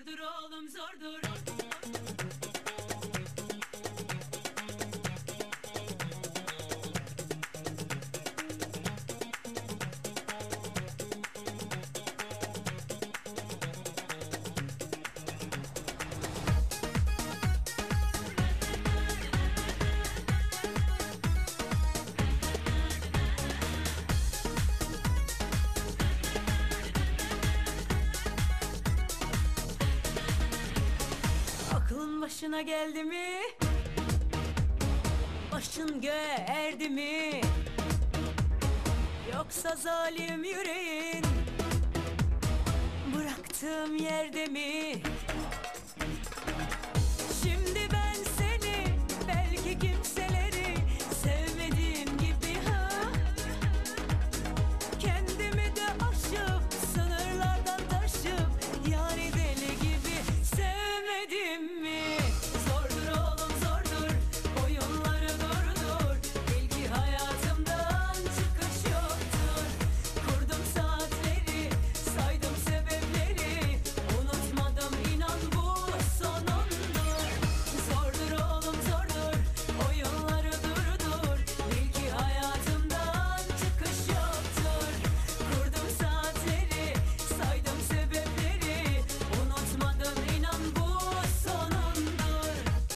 Zordur oğlum zordur Aklın başına geldi mi? Başın göğe erdi mi? Yoksa zalim yüreğin Bıraktığım yerde mi?